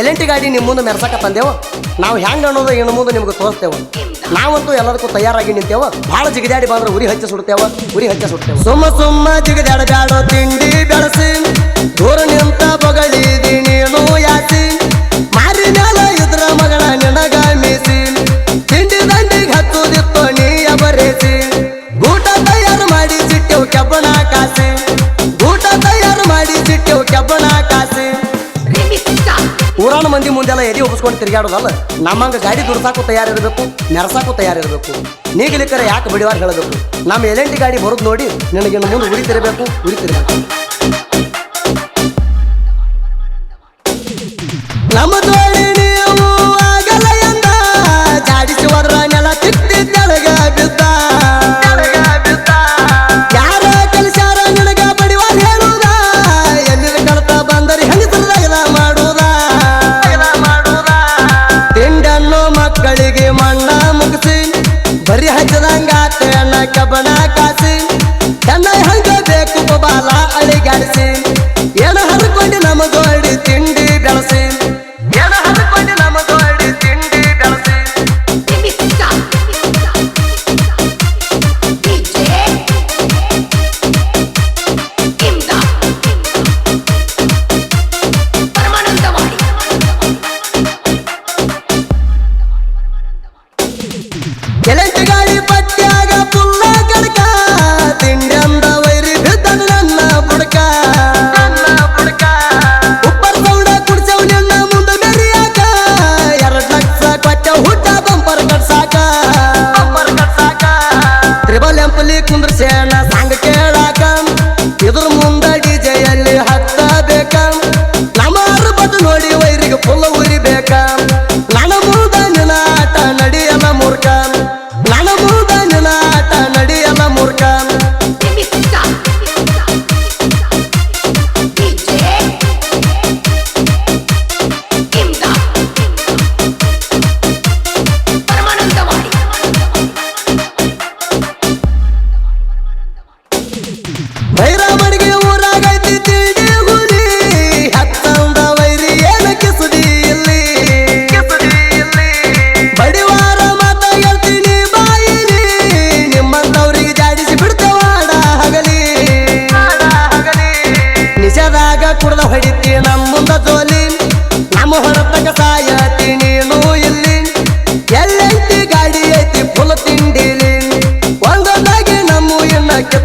ಎಲೆಂಟಿ ಗಾಡಿ ನಿಮ್ಮ ಮುಂದೆ ಮೆರೆಸಕ ತಂದೆವು? ನಾವು ಹೆಂಗೆ ಅನ್ನೋದು ಇನ್ನು ಮುಂದೆ ನಿಮ್ಗೆ ತೋರಿಸ್ತೇವೆ? ನಾವಂತೂ ಎಲ್ಲದಕ್ಕೂ ತಯಾರಾಗಿ ನಿಂತೇವ? ಭಾಳ ಜಿಗಿದಾಡಿ ಬಂದ್ರೆ ಉರಿ ಹಚ್ಚಿ ಸುಡ್ತೇವ? ಉರಿ ಹಚ್ಚಿ ಸುಡ್ತೇವೆ? ಸುಮ್ಮ ಸುಮ್ಮ ಜಿಗಿದಾಡ ಬ್ಯಾಡೋ ತಿಂಡಿ ಬೆಳಸಿ. ದೂರ ನಿಂತ ಬಗಳಿದಿ ನೀನು ಯಾಸಿ. ಮಾರಿ ಮ್ಯಾಲ ಇದ್ರ ಮಗಳ ನಿನಗ ಮೀಸಿ. ತಿಂಡಿ ದಂಡಿಗೆ ಹತ್ತುದಿತ್ತು ನೀಯ ಬರೇಸಿ ಊಟ ತಯಾರು ಮಾಡಿ, ಸಿಟ್ಟೆವು ಕೆಬ್ಬಣ ಕಾಸಿ. ಮಂದಿ ಮುಂದೆಲ್ಲ ಎದೆ ಒಪ್ಪಿಸ್ಕೊಂಡು ತಿರುಗಾಡೋದಲ್ಲ ನಮ್ಮಂಗ ಗಾಡಿ ದುಡ್ಸಾಕು ತಯಾರಿರಬೇಕು ನೆರಸಾಕು ತಯಾರಿರಬೇಕು ನೀಗಲಿಕ್ಕರೆ ಯಾಕೆ ಬಿಡಿವಾರ ಹೇಳಬೇಕು? ನಮ್ಮ ಎಲೆಂಟಿ ಗಾಡಿ ಬರೋದು ನೋಡಿ ನಿನಗೆ ಮುಂದೆ ಉರಿತಿರಬೇಕು ಉರಿತಿರಬೇಕು. ಉರಿ ತಿರಬೇಕು ನಮ್ಮ que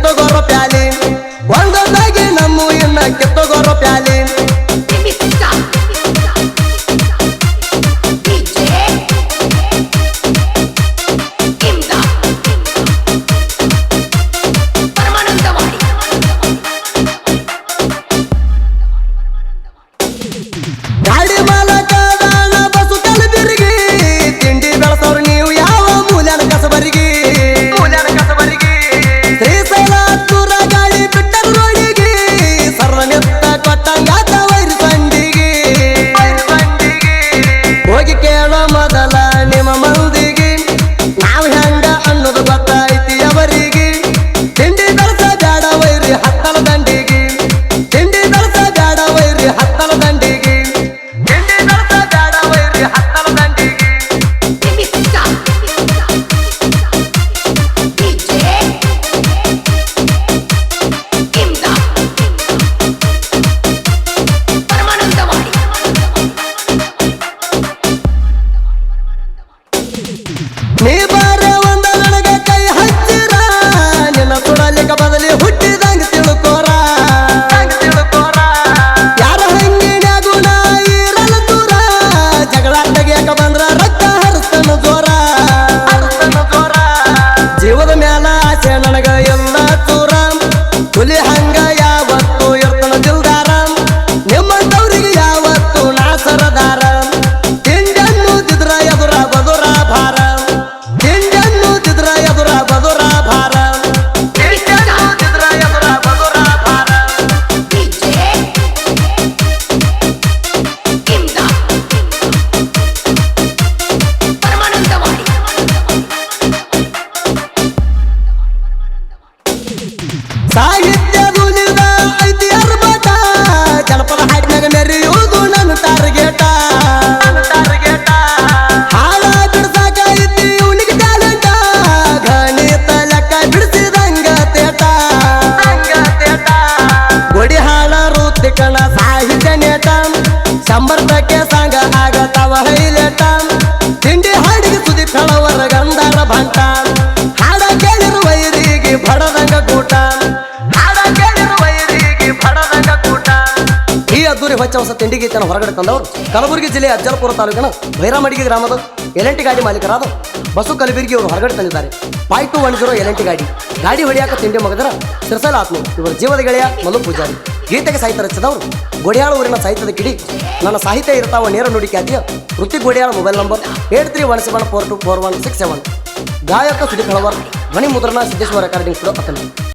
ಹೊಚ್ಚ ಹೊಸ ತಿಂಡಿ ಹೊರಗಡೆ ತಂದವರು ಕಲಬುರಗಿ ಜಿಲ್ಲೆಯ ಅಜ್ಜಲಪುರ ತಾಲೂಕಿನ ಭೈರಮಡಿಗೆ ಗ್ರಾಮದ ಎಲೆಂಟಿ ಗಾಡಿ ಮಾಲೀಕರಾದ ಬಸು ಕಲಬುರ್ಗಿ ಅವರು ಹೊರಗಡೆ ತಂದಿದ್ದಾರೆ. ಫೈವ್ ಟು ಒನ್ ಜೀರೋ ಎಲೆಂಟಿ ಗಾಡಿ. ಗಾಡಿ ಹೊಡೆಯಾಕ ತಿಂಡಿ ಮಗದರ ಸಿರಸಲ ಆತ್ಮ ಇವರ ಜೀವದ ಗೆಳೆಯ ಮಲು ಪೂಜಾರಿ. ಗೀತೆಗೆ ಸಾಹಿತ್ಯ ರಚಿಸಿದವರು ಗೋಡಿಯಾಳ ಊರಿನ ಸಾಹಿತ್ಯದ ಕಿಡಿ. ನನ್ನ ಸಾಹಿತ್ಯ ಇರ್ತಾವ ನೇರ ನುಡಿ ಖ್ಯಾತಿಯ ವೃತ್ತಿ ಗೋಡಿಯಾಳ mobile number eight three one seven four two four one six seven. ಗಾಯಕ ಸುದೀಪ್ ಹಳವರ್ ಧ್ವನಿ ಮುದ್ರಣ ಸಿದ್ದೇಶ್ವರ ರೆಕಾರ್ಡಿಂಗ್ ಸ್ಟುಡಿಯೋ ಅತನ